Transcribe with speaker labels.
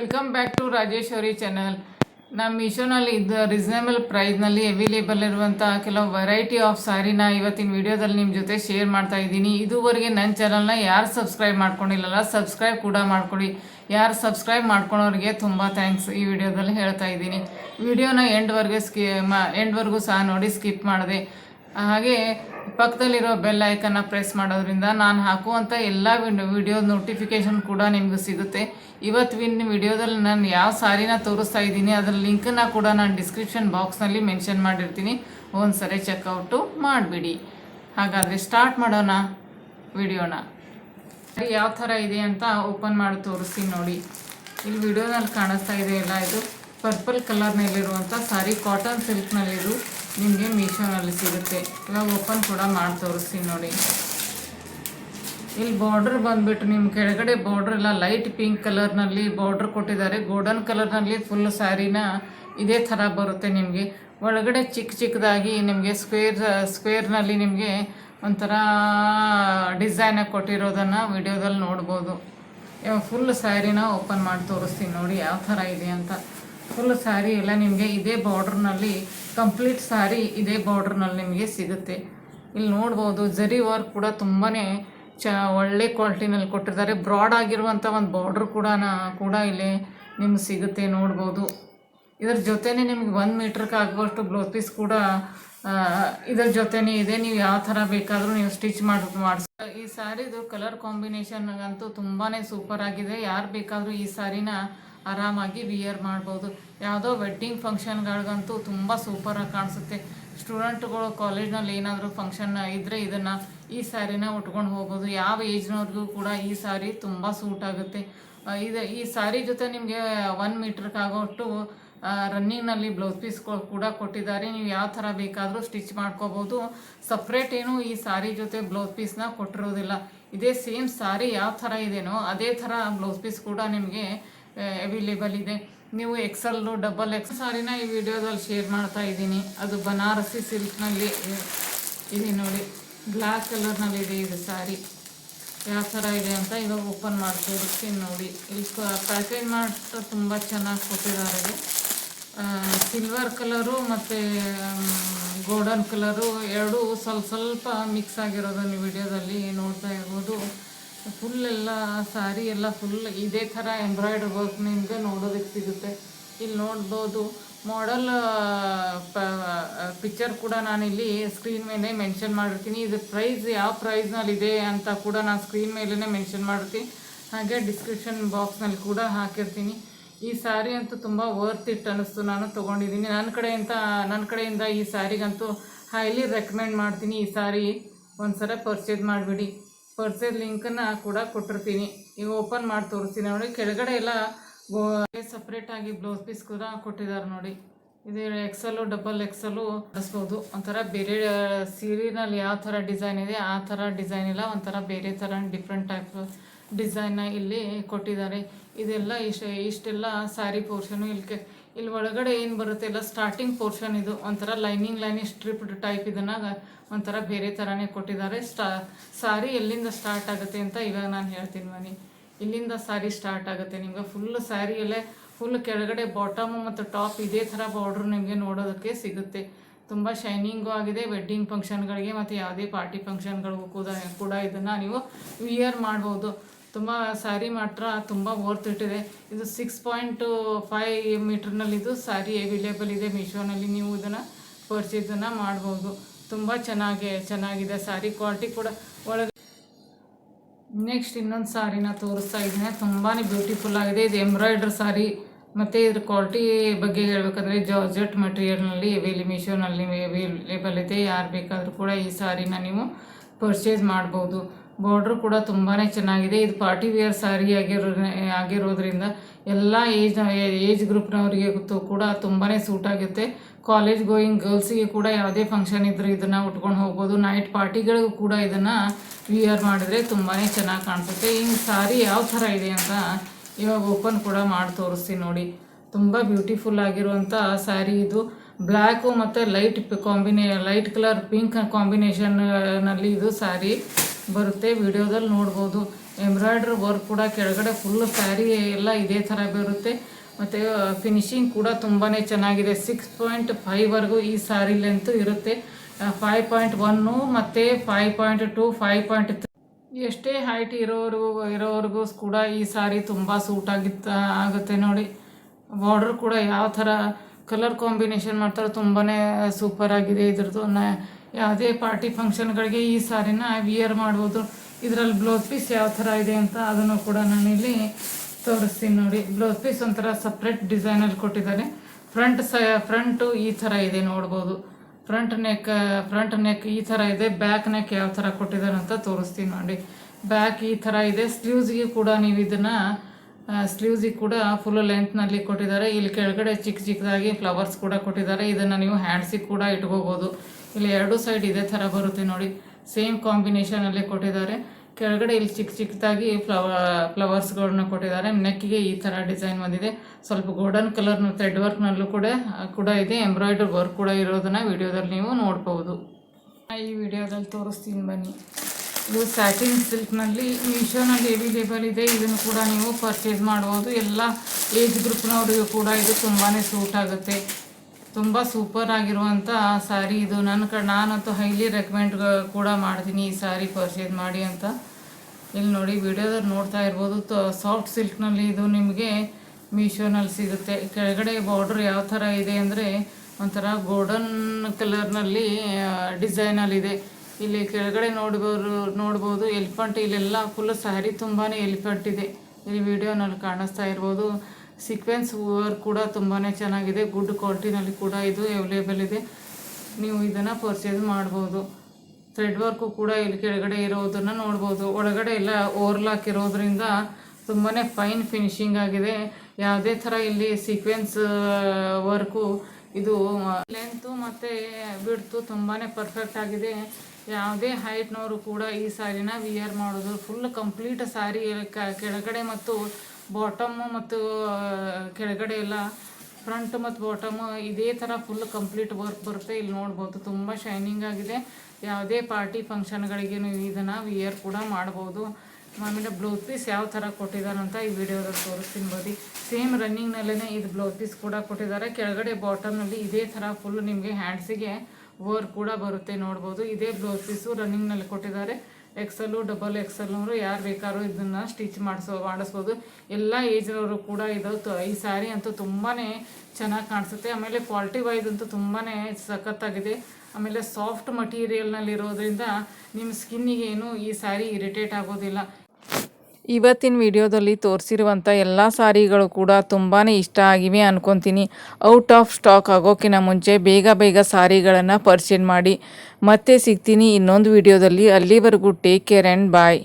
Speaker 1: Welcome back to Rajeshwari channel ನಮ್ಮ ಮೀಶೋನಲ್ಲಿ ಇದು ರೀಸನೇಬಲ್ ಪ್ರೈಸ್ನಲ್ಲಿ ಅವೈಲೇಬಲ್ ಇರುವಂಥ ಕೆಲವು ವೆರೈಟಿ ಆಫ್ ಸ್ಯಾರಿನ ಇವತ್ತಿನ ವಿಡಿಯೋದಲ್ಲಿ ನಿಮ್ಮ ಜೊತೆ ಶೇರ್ ಮಾಡ್ತಾ ಇದ್ದೀನಿ. ಇದುವರೆಗೆ ನನ್ನ ಚಾನಲ್ನ ಯಾರು ಸಬ್ಸ್ಕ್ರೈಬ್ ಮಾಡ್ಕೊಂಡಿಲ್ಲಲ್ಲ ಸಬ್ಸ್ಕ್ರೈಬ್ ಕೂಡ ಮಾಡ್ಕೊಳ್ಳಿ ಯಾರು ಸಬ್ಸ್ಕ್ರೈಬ್ ಮಾಡ್ಕೊಳೋರಿಗೆ ತುಂಬ ಥ್ಯಾಂಕ್ಸ್ ಈ ವಿಡಿಯೋದಲ್ಲಿ ಹೇಳ್ತಾ ಇದ್ದೀನಿ. ವಿಡಿಯೋನ ಎಂಡ್ವರೆಗೆ ಸ್ಕಿ ಎಂಡ್ವರೆಗೂ ಸಹ ನೋಡಿ ಸ್ಕಿಪ್ ಮಾಡಿದೆ. ಹಾಗೆ ಪಕ್ಕದಲ್ಲಿರೋ ಬೆಲ್ ಐಕನ್ನ ಪ್ರೆಸ್ ಮಾಡೋದ್ರಿಂದ ನಾನು ಹಾಕುವಂಥ ಎಲ್ಲ ವಿಡಿಯೋ ನೋಟಿಫಿಕೇಷನ್ ಕೂಡ ನಿಮಗೂ ಸಿಗುತ್ತೆ. ಇವತ್ತಿನ ವಿಡಿಯೋದಲ್ಲಿ ನಾನು ಯಾವ ಸಾರಿನ ತೋರಿಸ್ತಾ ಇದ್ದೀನಿ, ಅದರ ಲಿಂಕನ್ನು ಕೂಡ ನಾನು ಡಿಸ್ಕ್ರಿಪ್ಷನ್ ಬಾಕ್ಸ್ನಲ್ಲಿ ಮೆನ್ಷನ್ ಮಾಡಿರ್ತೀನಿ. ಒಂದು ಸರಿ ಚೆಕ್ಔಟು ಮಾಡಿಬಿಡಿ. ಹಾಗಾದರೆ ಸ್ಟಾರ್ಟ್ ಮಾಡೋಣ ವಿಡಿಯೋನ ಯಾವ ಥರ ಇದೆ ಅಂತ ಓಪನ್ ಮಾಡಿ ತೋರಿಸ್ತೀನಿ ನೋಡಿ. ಇಲ್ಲಿ ವಿಡಿಯೋನಲ್ಲಿ ಕಾಣಿಸ್ತಾ ಇದೆ ಎಲ್ಲ ಇದು. ಪರ್ಪಲ್ ಕಲರ್ನಲ್ಲಿರುವಂಥ ಸಾರಿ ಕಾಟನ್ ಸಿಲ್ಕ್ನಲ್ಲಿದು ನಿಮಗೆ ಮೀಶೋನಲ್ಲಿ ಸಿಗುತ್ತೆ. ಇವಾಗ ಓಪನ್ ಕೂಡ ಮಾಡಿ ತೋರಿಸ್ತೀನಿ ನೋಡಿ. ಇಲ್ಲಿ ಬಾರ್ಡರ್ ಬಂದ್ಬಿಟ್ಟು ನಿಮ್ಮ ಕೆಳಗಡೆ ಬಾರ್ಡರ್ ಎಲ್ಲ ಲೈಟ್ ಪಿಂಕ್ ಕಲರ್ನಲ್ಲಿ ಬಾರ್ಡರ್ ಕೊಟ್ಟಿದ್ದಾರೆ. ಗೋಲ್ಡನ್ ಕಲರ್ನಲ್ಲಿ ಫುಲ್ ಸ್ಯಾರಿನ ಇದೇ ಥರ ಬರುತ್ತೆ ನಿಮಗೆ. ಒಳಗಡೆ ಚಿಕ್ಕ ಚಿಕ್ಕದಾಗಿ ನಿಮಗೆ ಸ್ಕ್ವೇರ್ ಸ್ಕ್ವೇರ್ನಲ್ಲಿ ನಿಮಗೆ ಒಂಥರ ಡಿಸೈನ ಕೊಟ್ಟಿರೋದನ್ನು ವಿಡಿಯೋದಲ್ಲಿ ನೋಡ್ಬೋದು. ಫುಲ್ ಸ್ಯಾರಿನ ಓಪನ್ ಮಾಡಿ ತೋರಿಸ್ತೀನಿ ನೋಡಿ ಯಾವ ಥರ ಇದೆ ಅಂತ. ಫುಲ್ ಸ್ಯಾರಿ ಎಲ್ಲ ನಿಮಗೆ ಇದೇ ಬಾರ್ಡ್ರ್ನಲ್ಲಿ ಕಂಪ್ಲೀಟ್ ಸ್ಯಾರಿ ಇದೇ ಬಾರ್ಡ್ರ್ನಲ್ಲಿ ನಿಮಗೆ ಸಿಗುತ್ತೆ. ಇಲ್ಲಿ ನೋಡ್ಬೋದು ಜರಿ ವರ್ಕ್ ಕೂಡ ತುಂಬಾ ಚ, ಒಳ್ಳೆ ಕ್ವಾಲಿಟಿನಲ್ಲಿ ಕೊಟ್ಟಿದ್ದಾರೆ. ಬ್ರಾಡ್ ಆಗಿರುವಂಥ ಒಂದು ಬಾರ್ಡ್ರ್ ಕೂಡ ಕೂಡ ಇಲ್ಲಿ ನಿಮ್ಗೆ ಸಿಗುತ್ತೆ ನೋಡ್ಬೋದು. ಇದ್ರ ಜೊತೆನೇ ನಿಮ್ಗೆ ಒಂದು ಮೀಟ್ರ್ಗೆ ಆಗುವಷ್ಟು ಬ್ಲೌಸ್ ಪೀಸ್ ಕೂಡ ಇದರ ಜೊತೆನೇ ಇದೆ. ನೀವು ಯಾವ ಥರ ಬೇಕಾದರೂ ನೀವು ಸ್ಟಿಚ್ ಮಾಡಿ, ಮಾಡಿಸ್, ಈ ಸ್ಯಾರಿದು ಕಲರ್ ಕಾಂಬಿನೇಷನ್ಗಂತೂ ತುಂಬಾ ಸೂಪರ್ ಆಗಿದೆ. ಯಾರು ಬೇಕಾದರೂ ಈ ಸ್ಯಾರಿನ ಆರಾಮಾಗಿ ವಿಯರ್ ಮಾಡ್ಬೋದು. ಯಾವುದೋ ವೆಡ್ಡಿಂಗ್ ಫಂಕ್ಷನ್ಗಳಿಗಂತೂ ತುಂಬ ಸೂಪರಾಗಿ ಕಾಣಿಸುತ್ತೆ. ಸ್ಟೂಡೆಂಟ್ಗಳು ಕಾಲೇಜ್ನಲ್ಲಿ ಏನಾದರೂ ಫಂಕ್ಷನ್ ಇದ್ದರೆ ಇದನ್ನು ಈ ಸ್ಯಾರಿನ ಉಟ್ಕೊಂಡು ಹೋಗ್ಬೋದು ಯಾವ ಏಜ್ನವ್ರಿಗೂ ಕೂಡ ಈ ಸ್ಯಾರಿ ತುಂಬ ಸೂಟ್ ಆಗುತ್ತೆ. ಇದು, ಈ ಸ್ಯಾರಿ ಜೊತೆ ನಿಮಗೆ ಒನ್ ಮೀಟ್ರಿಗೆ ಆಗೋಷ್ಟು ರನ್ನಿಂಗ್ನಲ್ಲಿ ಬ್ಲೌಸ್ ಪೀಸ್ಗಳು ಕೂಡ ಕೊಟ್ಟಿದ್ದಾರೆ. ನೀವು ಯಾವ ಥರ ಬೇಕಾದರೂ ಸ್ಟಿಚ್ ಮಾಡ್ಕೋಬೋದು. ಸಪ್ರೇಟ್ ಏನು ಈ ಸ್ಯಾರಿ ಜೊತೆ ಬ್ಲೌಸ್ ಪೀಸ್ನ ಕೊಟ್ಟಿರೋದಿಲ್ಲ. ಇದೇ ಸೇಮ್ ಸ್ಯಾರಿ ಯಾವ ಥರ ಇದೆಯೋ ಅದೇ ಥರ ಬ್ಲೌಸ್ ಪೀಸ್ ಕೂಡ ನಿಮಗೆ ಅವೈಲೇಬಲ್ ಇದೆ. ನೀವು ಎಕ್ಸಲ್ಲು ಡಬಲ್ ಎಕ್ಸ್ ಸಾರಿನ ಈ ವಿಡಿಯೋದಲ್ಲಿ ಶೇರ್ ಮಾಡ್ತಾ ಇದ್ದೀನಿ. ಅದು ಬನಾರಸಿ ಸಿಲ್ಕ್ನಲ್ಲಿ ಇದೆ ನೋಡಿ ಬ್ಲ್ಯಾಕ್ ಕಲರ್ನಲ್ಲಿದೆ ಇದು ಸ್ಯಾರಿ ಯಾವ ಥರ ಇದೆ ಅಂತ ಇವಾಗ ಓಪನ್ ಮಾಡಿ ತೋರಿಸ್ತೀನಿ ನೋಡಿ. ಇಲ್ಲಿ ಪ್ಯಾಕೇಜ್ ಮಾಡ್ತಾ ತುಂಬ ಚೆನ್ನಾಗಿ ಕೊಟ್ಟಿದ್ದಾರೆ ಸಿಲ್ವರ್ ಕಲರು ಮತ್ತು ಗೋಲ್ಡನ್ ಕಲರು ಎರಡೂ ಸ್ವಲ್ಪ ಸ್ವಲ್ಪ ಮಿಕ್ಸ್ ಆಗಿರೋದನ್ನು ವಿಡಿಯೋದಲ್ಲಿ ನೋಡ್ತಾ ಇರ್ಬೋದು. ಫುಲ್ ಎಲ್ಲ ಸ್ಯಾರಿ ಎಲ್ಲ ಫುಲ್ ಇದೇ ಥರ ಎಂಬ್ರಾಯ್ಡ್ರಿ ವರ್ಕ್ ನಿಮಗೆ ನೋಡೋದಕ್ಕೆ ಸಿಗುತ್ತೆ. ಇಲ್ಲಿ ನೋಡ್ಬೋದು ಮಾಡಲ್ ಪಿಕ್ಚರ್ ಕೂಡ ನಾನಿಲ್ಲಿ ಸ್ಕ್ರೀನ್ ಮೇಲೆ ಮೆನ್ಷನ್ ಮಾಡಿರ್ತೀನಿ. ಇದು ಪ್ರೈಸ್ ಯಾವ ಪ್ರೈಸ್ನಲ್ಲಿದೆ ಅಂತ ಕೂಡ ನಾನು ಸ್ಕ್ರೀನ್ ಮೇಲೇ ಮೆನ್ಷನ್ ಮಾಡಿರ್ತೀನಿ ಹಾಗೆ ಡಿಸ್ಕ್ರಿಪ್ಷನ್ ಬಾಕ್ಸ್ನಲ್ಲಿ ಕೂಡ ಹಾಕಿರ್ತೀನಿ. ಈ ಸ್ಯಾರಿ ಅಂತೂ ತುಂಬ ವರ್ತ್ ಇಟ್ ಅನ್ನಿಸ್ತು. ನಾನು ತೊಗೊಂಡಿದ್ದೀನಿ. ನನ್ನ ಕಡೆಯಿಂದ ನನ್ನ ಕಡೆಯಿಂದ ಈ ಸ್ಯಾರಿಗಂತೂ ಹೈಲಿ ರೆಕಮೆಂಡ್ ಮಾಡ್ತೀನಿ ಈ ಸ್ಯಾರಿ ಒಂದ್ಸಲ ಪರ್ಚೇಸ್ ಮಾಡಿಬಿಡಿ. ಪರ್ಚೇಸ್ ಲಿಂಕನ್ನು ಕೂಡ ಕೊಟ್ಟಿರ್ತೀನಿ. ಈಗ ಓಪನ್ ಮಾಡಿ ತೋರಿಸ್ತೀನಿ ನೋಡಿ. ಕೆಳಗಡೆ ಎಲ್ಲ ಸಪ್ರೇಟಾಗಿ ಬ್ಲೌಸ್ ಪೀಸ್ ಕೂಡ ಕೊಟ್ಟಿದ್ದಾರೆ ನೋಡಿ. ಇದು ಎಕ್ಸಲು ಡಬಲ್ ಎಕ್ಸಲು ಬಳಸ್ಬೋದು. ಒಂಥರ ಬೇರೆ ಸೀರೆನಲ್ಲಿ ಯಾವ ಥರ ಡಿಸೈನ್ ಇದೆ, ಆ ಥರ ಡಿಸೈನ್ ಇಲ್ಲ. ಒಂಥರ ಬೇರೆ ಥರ ಡಿಫ್ರೆಂಟ್ ಟೈಪ್ ಡಿಸೈನ್ನ ಇಲ್ಲಿ ಕೊಟ್ಟಿದ್ದಾರೆ. ಇದೆಲ್ಲ ಇಷ್ಟ, ಇಷ್ಟೆಲ್ಲ ಸ್ಯಾರಿ ಪೋರ್ಷನು ಇಲ್ಲಿ ಇಲ್ಲಿ ಒಳಗಡೆ ಏನು ಬರುತ್ತೆ? ಎಲ್ಲ ಸ್ಟಾರ್ಟಿಂಗ್ ಪೋರ್ಷನ್ ಇದು. ಒಂಥರ ಲೈನಿಂಗ್ ಲೈನಿಂಗ್ ಸ್ಟ್ರಿಪ್ಡ್ ಟೈಪ್ ಇದನ್ನು ಒಂಥರ ಬೇರೆ ಥರನೇ ಕೊಟ್ಟಿದ್ದಾರೆ. ಸ್ಟಾ ಸಾರಿ ಎಲ್ಲಿಂದ ಸ್ಟಾರ್ಟ್ ಆಗುತ್ತೆ ಅಂತ ಇವಾಗ ನಾನು ಹೇಳ್ತೀನಿ ಮನಿ. ಇಲ್ಲಿಂದ ಸಾರಿ ಸ್ಟಾರ್ಟ್ ಆಗುತ್ತೆ. ನಿಮಗೆ ಫುಲ್ ಸ್ಯಾರಿಯಲ್ಲೇ ಫುಲ್ ಕೆಳಗಡೆ ಬಾಟಮು ಮತ್ತು ಟಾಪ್ ಇದೇ ಥರ ಬಾರ್ಡ್ರ್ ನಿಮಗೆ ನೋಡೋದಕ್ಕೆ ಸಿಗುತ್ತೆ. ತುಂಬ ಶೈನಿಂಗು ಆಗಿದೆ. ವೆಡ್ಡಿಂಗ್ ಫಂಕ್ಷನ್ಗಳಿಗೆ ಮತ್ತು ಯಾವುದೇ ಪಾರ್ಟಿ ಫಂಕ್ಷನ್ಗಳಿಗೂ ಕೂಡ ಕೂಡ ಇದನ್ನು ನೀವು ವಿಯರ್ ಮಾಡ್ಬೋದು. ತುಂಬ ಸ್ಯಾರಿ ಮಾತ್ರ ತುಂಬ ವರ್ತ್ ಇಟ್ಟಿದೆ. ಇದು ಸಿಕ್ಸ್ ಪಾಯಿಂಟ್ ಫೈವ್ ಮೀಟ್ರ್ನಲ್ಲಿದು ಸ್ಯಾರಿ ಅವೈಲೇಬಲ್ ಇದೆ ಮೀಶೋನಲ್ಲಿ. ನೀವು ಇದನ್ನು ಪರ್ಚೇಸನ್ನು ಮಾಡ್ಬೋದು. ತುಂಬ ಚೆನ್ನಾಗಿ, ಚೆನ್ನಾಗಿದೆ ಸ್ಯಾರಿ ಕ್ವಾಲಿಟಿ ಕೂಡ ಒಳಗೆ. ನೆಕ್ಸ್ಟ್ ಇನ್ನೊಂದು ಸಾರಿನ ತೋರಿಸ್ತಾ ಇದ್ದೀನಿ. ತುಂಬಾ ಬ್ಯೂಟಿಫುಲ್ ಆಗಿದೆ. ಇದು ಎಂಬ್ರಾಯ್ಡ್ರಿ ಸಾರಿ. ಮತ್ತು ಇದ್ರ ಕ್ವಾಲಿಟಿ ಬಗ್ಗೆ ಹೇಳಬೇಕಂದ್ರೆ ಜಾರ್ಜೆಟ್ ಮೆಟೀರಿಯಲ್ನಲ್ಲಿ ಅವೈಲಿ ಮೀಶೋನಲ್ಲಿ ಅವೈಲೇಬಲ್ ಇದೆ. ಯಾರು ಬೇಕಾದರೂ ಕೂಡ ಈ ಸಾರಿನ ನೀವು ಪರ್ಚೇಸ್ ಮಾಡ್ಬೋದು. ಬಾರ್ಡ್ರು ಕೂಡ ತುಂಬಾ ಚೆನ್ನಾಗಿದೆ. ಇದು ಪಾರ್ಟಿ ವೇರ್ ಸ್ಯಾರಿ ಆಗಿರೋ ಆಗಿರೋದ್ರಿಂದ ಎಲ್ಲ ಏಜ್ ಏಜ್ ಗ್ರೂಪ್ನವರಿಗೆ ಕೂಡ ತುಂಬಾ ಸೂಟ್ ಆಗುತ್ತೆ. ಕಾಲೇಜ್ ಗೋಯಿಂಗ್ ಗರ್ಲ್ಸಿಗೆ ಕೂಡ ಯಾವುದೇ ಫಂಕ್ಷನ್ ಇದ್ದರೂ ಇದನ್ನು ಉಟ್ಕೊಂಡು ಹೋಗ್ಬೋದು. ನೈಟ್ ಪಾರ್ಟಿಗಳಿಗೂ ಕೂಡ ಇದನ್ನು ವಿಯರ್ ಮಾಡಿದರೆ ತುಂಬಾ ಚೆನ್ನಾಗಿ ಕಾಣಿಸುತ್ತೆ. ಈ ಸಾರಿ ಯಾವ ಥರ ಇದೆ ಅಂತ ಇವಾಗ ಓಪನ್ ಕೂಡ ಮಾಡಿ ತೋರಿಸ್ತೀನಿ ನೋಡಿ. ತುಂಬ ಬ್ಯೂಟಿಫುಲ್ ಆಗಿರುವಂಥ ಸ್ಯಾರಿ ಇದು. ಬ್ಲ್ಯಾಕು ಮತ್ತು ಲೈಟ್ ಕಾಂಬಿನೇ, ಲೈಟ್ ಕಲರ್ ಪಿಂಕ್ ಕಾಂಬಿನೇಷನ್ನಲ್ಲಿ ಇದು ಸ್ಯಾರಿ ಬರುತ್ತೆ. ವಿಡಿಯೋದಲ್ಲಿ ನೋಡ್ಬೋದು. ಎಂಬ್ರಾಯ್ಡ್ರಿ ವರ್ಕ್ ಕೂಡ ಕೆಳಗಡೆ ಫುಲ್ ಸ್ಯಾರಿ ಎಲ್ಲ ಇದೇ ಥರ ಬರುತ್ತೆ. ಮತ್ತು ಫಿನಿಶಿಂಗ್ ಕೂಡ ತುಂಬಾ ಚೆನ್ನಾಗಿದೆ. ಸಿಕ್ಸ್ ಪಾಯಿಂಟ್ ಫೈವ್ವರೆಗೂ ಈ ಸ್ಯಾರಿ ಲೆಂತ್ ಇರುತ್ತೆ. ಫೈವ್ ಪಾಯಿಂಟ್ ಒನ್ನು ಮತ್ತು five point two five point three ಎಷ್ಟೇ ಹೈಟ್ ಇರೋವರೆಗೂ ಇರೋವರೆಗೂ ಕೂಡ ಈ ಸಾರಿ ತುಂಬ ಸೂಟ್ ಆಗಿತ್ತ, ಆಗುತ್ತೆ ನೋಡಿ. ಬಾರ್ಡ್ರ್ ಕೂಡ ಯಾವ ಥರ ಕಲರ್ ಕಾಂಬಿನೇಷನ್ ಮಾಡ್ತಾರೆ ತುಂಬಾ ಸೂಪರ್ ಆಗಿದೆ ಇದ್ರದ್ದು. ನ, ಯಾವುದೇ ಪಾರ್ಟಿ ಫಂಕ್ಷನ್ಗಳಿಗೆ ಈ ಸಾರಿನ ವಿಯರ್ ಮಾಡ್ಬೋದು. ಇದರಲ್ಲಿ ಬ್ಲೌಸ್ ಪೀಸ್ ಯಾವ ಥರ ಇದೆ ಅಂತ ಅದನ್ನು ಕೂಡ ನಾನಿಲ್ಲಿ ತೋರಿಸ್ತೀನಿ ನೋಡಿ. ಬ್ಲೌಸ್ ಪೀಸ್ ಒಂಥರ ಸಪ್ರೇಟ್ ಡಿಸೈನಲ್ಲಿ ಕೊಟ್ಟಿದ್ದಾರೆ. ಫ್ರಂಟ್ ಸ, ಫ್ರಂಟು ಈ ಥರ ಇದೆ ನೋಡ್ಬೋದು. ಫ್ರಂಟ್ ನೆಕ್ ಫ್ರಂಟ್ ನೆಕ್ ಈ ಥರ ಇದೆ, ಬ್ಯಾಕ್ ನೆಕ್ ಯಾವ ಥರ ಕೊಟ್ಟಿದ್ದಾರೆ ಅಂತ ತೋರಿಸ್ತೀನಿ ನೋಡಿ. ಬ್ಯಾಕ್ ಈ ಥರ ಇದೆ. ಸ್ಲೀವ್ಸ್ಗೆ ಕೂಡ ನೀವು ಇದನ್ನು ಸ್ಲೀವ್ಸಿಗೆ ಕೂಡ ಫುಲ್ ಲೆಂತ್ನಲ್ಲಿ ಕೊಟ್ಟಿದ್ದಾರೆ. ಇಲ್ಲಿ ಕೆಳಗಡೆ ಚಿಕ್ಕ ಚಿಕ್ಕದಾಗಿ ಫ್ಲವರ್ಸ್ ಕೂಡ ಕೊಟ್ಟಿದ್ದಾರೆ. ಇದನ್ನು ನೀವು ಹ್ಯಾಂಡ್ಸಿಗೆ ಕೂಡ ಇಟ್ಕೋಬೋದು. ಇಲ್ಲಿ ಎರಡು ಸೈಡ್ ಇದೇ ಥರ ಬರುತ್ತೆ ನೋಡಿ. ಸೇಮ್ ಕಾಂಬಿನೇಷನಲ್ಲಿ ಕೊಟ್ಟಿದ್ದಾರೆ. ಕೆಳಗಡೆ ಇಲ್ಲಿ ಚಿಕ್ಕ ಚಿಕ್ಕದಾಗಿ ಫ್ಲವ ಫ್ಲವರ್ಸ್ಗಳನ್ನ ಕೊಟ್ಟಿದ್ದಾರೆ. ನೆಕ್ಕಿಗೆ ಈ ಥರ ಡಿಸೈನ್ ಬಂದಿದೆ. ಸ್ವಲ್ಪ ಗೋಲ್ಡನ್ ಕಲರ್ನ ಥ್ರೆಡ್ ವರ್ಕ್ನಲ್ಲೂ ಕೂಡ ಕೂಡ ಇದೆ. ಎಂಬ್ರಾಯ್ಡ್ರಿ ವರ್ಕ್ ಕೂಡ ಇರೋದನ್ನ ವಿಡಿಯೋದಲ್ಲಿ ನೀವು ನೋಡ್ಬೋದು. ಈ ವಿಡಿಯೋದಲ್ಲಿ ತೋರಿಸ್ತೀನಿ ಬನ್ನಿ. ಇದು ಸ್ಯಾಟಿನ್ ಸಿಲ್ಕ್ನಲ್ಲಿ ಮೀಶೋನಲ್ಲಿ ಅವೈಲೇಬಲ್ ಇದೆ. ಇದನ್ನು ಕೂಡ ನೀವು ಪರ್ಚೇಸ್ ಮಾಡ್ಬೋದು. ಎಲ್ಲ ಏಜ್ ಗ್ರೂಪ್ನವರಿಗೂ ಕೂಡ ಇದು ತುಂಬಾ ಸೂಟ್ ಆಗುತ್ತೆ. ತುಂಬ ಸೂಪರ್ ಆಗಿರುವಂಥ ಸ್ಯಾರಿ ಇದು. ನನ್ನ ಕಡೆ ನಾನಂತೂ ಹೈಲಿ ರೆಕಮೆಂಡ್ ಕೂಡ ಮಾಡ್ತೀನಿ ಈ ಸ್ಯಾರಿ ಪರ್ಚೇಸ್ ಮಾಡಿ ಅಂತ. ಇಲ್ಲಿ ನೋಡಿ ವಿಡಿಯೋದಲ್ಲಿ ನೋಡ್ತಾ ಇರ್ಬೋದು. ಸಾಫ್ಟ್ ಸಿಲ್ಕ್ನಲ್ಲಿ ಇದು ನಿಮಗೆ ಮೀಶೋನಲ್ಲಿ ಸಿಗುತ್ತೆ. ಕೆಳಗಡೆ ಬಾರ್ಡ್ರ್ ಯಾವ ಥರ ಇದೆ ಅಂದರೆ ಒಂಥರ ಗೋಲ್ಡನ್ ಕಲರ್ನಲ್ಲಿ ಡಿಸೈನಲ್ಲಿದೆ ಇಲ್ಲಿ ಕೆಳಗಡೆ ನೋಡ್ಬೋದು ನೋಡ್ಬೋದು, ಎಲಿಫೆಂಟ್ ಇಲ್ಲೆಲ್ಲ ಫುಲ್ ಸ್ಯಾರಿ ತುಂಬಾ ಎಲಿಫೆಂಟ್ ಇದೆ. ಇಲ್ಲಿ ವಿಡಿಯೋನಲ್ಲಿ ಕಾಣಿಸ್ತಾ ಇರ್ಬೋದು. ಸೀಕ್ವೆನ್ಸ್ ವರ್ಕ್ ಕೂಡ ತುಂಬಾ ಚೆನ್ನಾಗಿದೆ. ಗುಡ್ ಕ್ವಾಲಿಟಿನಲ್ಲಿ ಕೂಡ ಇದು ಅವೈಲೇಬಲ್ ಇದೆ. ನೀವು ಇದನ್ನು ಪರ್ಚೇಸ್ ಮಾಡ್ಬೋದು. ಥ್ರೆಡ್ ವರ್ಕು ಕೂಡ ಇಲ್ಲಿ ಕೆಳಗಡೆ ಇರೋದನ್ನು ನೋಡ್ಬೋದು. ಒಳಗಡೆ ಎಲ್ಲ ಓವರ್ಲಾಕ್ ಇರೋದ್ರಿಂದ ತುಂಬಾ ಫೈನ್ ಫಿನಿಶಿಂಗ್ ಆಗಿದೆ. ಯಾವುದೇ ಥರ ಇಲ್ಲಿ ಸೀಕ್ವೆನ್ಸ್ ವರ್ಕು ಇದು ಲೆಂತು ಮತ್ತು ಬಿಡ್ತು ತುಂಬಾ ಪರ್ಫೆಕ್ಟ್ ಆಗಿದೆ. ಯಾವುದೇ ಹೈಟ್ನವರು ಕೂಡ ಈ ಸಾರಿನ ವಿಯರ್ ಮಾಡೋದು ಫುಲ್ ಕಂಪ್ಲೀಟ್ ಸ್ಯಾರಿ ಕೆಳಗಡೆ ಮತ್ತು ಬಾಟಮ್ಮು ಮತ್ತು ಕೆಳಗಡೆ ಎಲ್ಲ ಫ್ರಂಟ್ ಮತ್ತು ಬಾಟಮ್ ಇದೇ ಥರ ಫುಲ್ ಕಂಪ್ಲೀಟ್ ವರ್ಕ್ ಬರುತ್ತೆ. ಇಲ್ಲಿ ನೋಡ್ಬೋದು ತುಂಬ ಶೈನಿಂಗ್ ಆಗಿದೆ. ಯಾವುದೇ ಪಾರ್ಟಿ ಫಂಕ್ಷನ್ಗಳಿಗೆ ನೀವು ಇದನ್ನು ವಿಯರ್ ಕೂಡ ಮಾಡ್ಬೋದು. ಆಮೇಲೆ ಬ್ಲೌಸ್ ಪೀಸ್ ಯಾವ ಥರ ಕೊಟ್ಟಿದ್ದಾರೆ ಅಂತ ಈ ವಿಡಿಯೋದಲ್ಲಿ ತೋರಿಸ್ತೀನಿ ಬದಿ ಸೇಮ್ ರನ್ನಿಂಗ್ನಲ್ಲೇ ಇದು ಬ್ಲೌಸ್ ಪೀಸ್ ಕೂಡ ಕೊಟ್ಟಿದ್ದಾರೆ. ಕೆಳಗಡೆ ಬಾಟಮ್ನಲ್ಲಿ ಇದೇ ಥರ ಫುಲ್ ನಿಮಗೆ ಹ್ಯಾಂಡ್ಸಿಗೆ ವರ್ಕ್ ಕೂಡ ಬರುತ್ತೆ, ನೋಡ್ಬೋದು. ಇದೇ ಬ್ಲೌಸ್ ಪೀಸು ರನ್ನಿಂಗ್ನಲ್ಲಿ ಕೊಟ್ಟಿದ್ದಾರೆ. ಎಕ್ಸಲ್ಲು ಡಬಲ್ ಎಕ್ಸಲ್ನವರು ಯಾರು ಬೇಕಾದ್ರೂ ಇದನ್ನು ಸ್ಟಿಚ್ ಮಾಡಿಸೋ, ಮಾಡಿಸ್ಬೋದು. ಎಲ್ಲ ಏಜ್ನವರು ಕೂಡ ಇದು ಈ ಸ್ಯಾರಿ ಅಂತೂ ತುಂಬಾ ಚೆನ್ನಾಗಿ ಕಾಣಿಸುತ್ತೆ. ಆಮೇಲೆ ಕ್ವಾಲಿಟಿ ವೈಸ್ ಅಂತೂ ತುಂಬಾ ಸಖತ್ತಾಗಿದೆ. ಆಮೇಲೆ ಸಾಫ್ಟ್ ಮಟೀರಿಯಲ್ನಲ್ಲಿರೋದ್ರಿಂದ ನಿಮ್ಮ ಸ್ಕಿನ್ನಿಗೆ ಏನು ಈ ಸ್ಯಾರಿ ಇರಿಟೇಟ್ ಆಗೋದಿಲ್ಲ. ಇವತ್ತಿನ ವಿಡಿಯೋದಲ್ಲಿ ತೋರಿಸಿರುವಂಥ ಎಲ್ಲ ಸಾರಿಗಳು ಕೂಡ ತುಂಬಾ ಇಷ್ಟ ಆಗಿವೆ ಅಂದ್ಕೊತೀನಿ ಔಟ್ ಆಫ್ ಸ್ಟಾಕ್ ಆಗೋಕ್ಕಿಂತ ಮುಂಚೆ ಬೇಗ ಬೇಗ ಸಾರಿಗಳನ್ನು ಪರ್ಚೇಸ್ ಮಾಡಿ. ಮತ್ತೆ ಸಿಗ್ತೀನಿ ಇನ್ನೊಂದು ವಿಡಿಯೋದಲ್ಲಿ. ಅಲ್ಲಿವರೆಗೂ ಟೇಕ್ ಕೇರ್ ಆ್ಯಂಡ್ ಬಾಯ್.